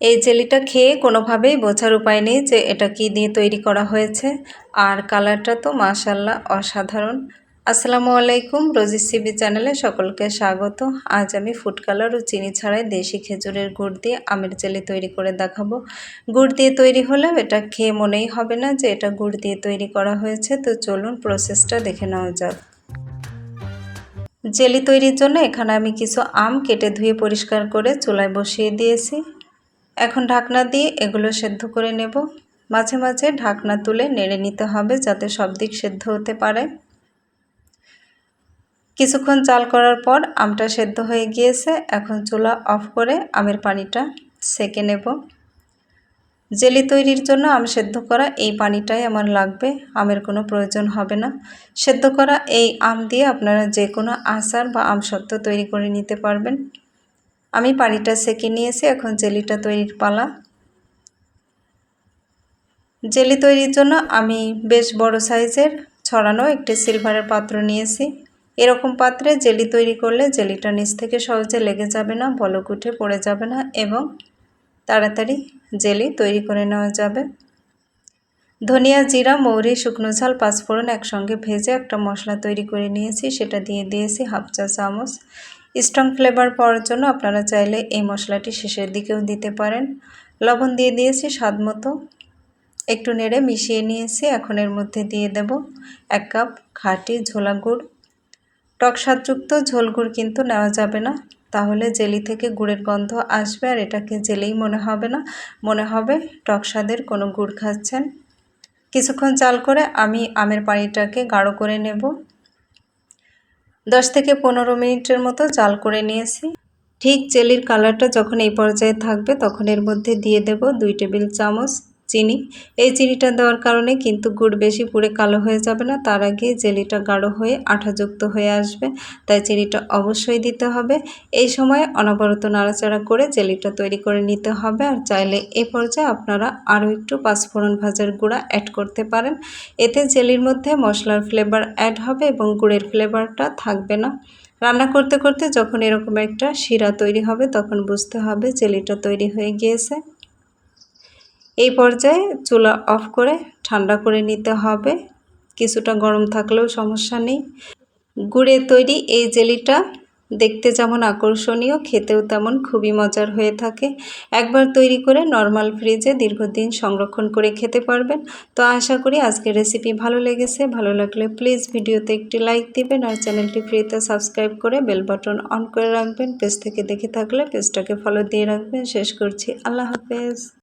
এই জেলিটা খেয়ে কোনোভাবেই বোঝার উপায় নেই যে এটা কি দিয়ে তৈরি করা হয়েছে। আর কালারটা তো মাশাল্লাহ অসাধারণ। আসসালামু আলাইকুম, রোজি সিবি চ্যানেলে সকলকে স্বাগত। আজ আমি ফুড কালার ও চিনি ছাড়াই দেশি খেজুরের গুড় দিয়ে আমের জেলি তৈরি করে দেখাবো। গুড় দিয়ে তৈরি হলেও এটা খেয়ে মনেই হবে না যে এটা গুড় দিয়ে তৈরি করা হয়েছে। তো চলুন প্রসেসটা দেখে নেওয়া যাক। জেলি তৈরির জন্য এখানে আমি কিছু আম কেটে ধুয়ে পরিষ্কার করে চুলায় বসিয়ে দিয়েছি। এখন ঢাকনা দিয়ে এগুলো সেদ্ধ করে নেব। মাঝে মাঝে ঢাকনা তুলে নেড়ে নিতে হবে যাতে সব দিক সেদ্ধ হতে পারে। কিছুক্ষণ চাল করার পর আমটা সেদ্ধ হয়ে গিয়েছে। এখন চুলা অফ করে আমের পানিটা সেকে নেব। জেলি তৈরির জন্য আম সেদ্ধ করা এই পানিটাই আমার লাগবে। আমের কোনো প্রয়োজন হবে না। সেদ্ধ করা এই আম দিয়ে আপনারা যে কোনো আচার বা আম সত্ত্ব তৈরি করে নিতে পারবেন। আমি পানিটা সেকে নিয়েছি, এখন জেলিটা তৈরির পালা। জেলি তৈরির জন্য আমি বেশ বড় সাইজের ছড়ানো একটি সিলভারের পাত্র নিয়েছি। এরকম পাত্রে জেলি তৈরি করলে জেলিটা নিচ থেকে সহজে লেগে যাবে না, বলক উঠে পড়ে যাবে না এবং তাড়াতাড়ি জেলি তৈরি করে নেওয়া যাবে। ধনিয়া জিরা, মৌরি, শুকনো ঝাল, পাঁচফোড়ন একসঙ্গে ভেজে একটা মশলা তৈরি করে নিয়েছি। সেটা দিয়ে দিয়েছি হাফ চা চামচ। স্ট্রং ফ্লেভার পাওয়ার জন্য আপনারা চাইলে এই মশলাটি শেষের দিকেও দিতে পারেন। লবণ দিয়ে দিয়েছি স্বাদ মতো। একটু নেড়ে মিশিয়ে নিয়েছি। এখন এর মধ্যে দিয়ে দেব এক কাপ খাটি ঝোলা গুড়। টক স্বাদযুক্ত ঝোল গুড় কিন্তু নেওয়া যাবে না। তাহলে জেলি থেকে গুড়ের গন্ধ আসবে আর এটাকে জেলেই মনে হবে না। মনে হবে টক স্বাদের কোনো গুড় খাচ্ছেন। কিছুক্ষণ চাল করে আমি আমের পানিটাকে গাঢ় করে নেব। দশ থেকে পনেরো মিনিটের মতো চাল করে নিয়েছি। ঠিক জেলির কালারটা যখন এই পর্যায়ে থাকবে তখন এর মধ্যে দিয়ে দেব দুই টেবিল চামচ চিনি। এই চিনিটা দেওয়ার কারণে কিন্তু গুড় বেশি পুড়ে কালো হয়ে যাবে না। তার আগে জেলিটা গাঢ় হয়ে আঠাযুক্ত হয়ে আসবে। তাই চিনিটা অবশ্যই দিতে হবে। এই সময় অনবরত নাড়াচাড়া করে জেলিটা তৈরি করে নিতে হবে। আর চাইলে এ পর্যায়ে আপনারা আরও একটু পাঁচফোড়ন ভাজার গুঁড়া অ্যাড করতে পারেন। এতে জেলির মধ্যে মশলার ফ্লেভার অ্যাড হবে এবং গুড়ের ফ্লেভারটা থাকবে না। রান্না করতে করতে যখন এরকম একটা শিরা তৈরি হবে, তখন বুঝতে হবে জেলিটা তৈরি হয়ে গিয়েছে। এই পর্যায়ে চুলা অফ করে ঠান্ডা করে নিতে হবে। কিছুটা গরম থাকলেও সমস্যা নেই। গুড়ে তৈরি এই জেলিটা দেখতে যেমন আকর্ষণীয়, খেতেও তেমন খুবই মজার হয়ে থাকে। একবার তৈরি করে নর্মাল ফ্রিজে দীর্ঘদিন সংরক্ষণ করে খেতে পারবেন। তো আশা করি আজকের রেসিপি ভালো লেগেছে। ভালো লাগলে প্লিজ ভিডিওতে একটি লাইক দিবেন আর চ্যানেলটি ফ্রিতে সাবস্ক্রাইব করে বেল বাটন অন করে রাখবেন। পেজ থেকে দেখে থাকলে পেজটাকে ফলো দিয়ে রাখবেন। শেষ করছি। আল্লাহ হাফেজ।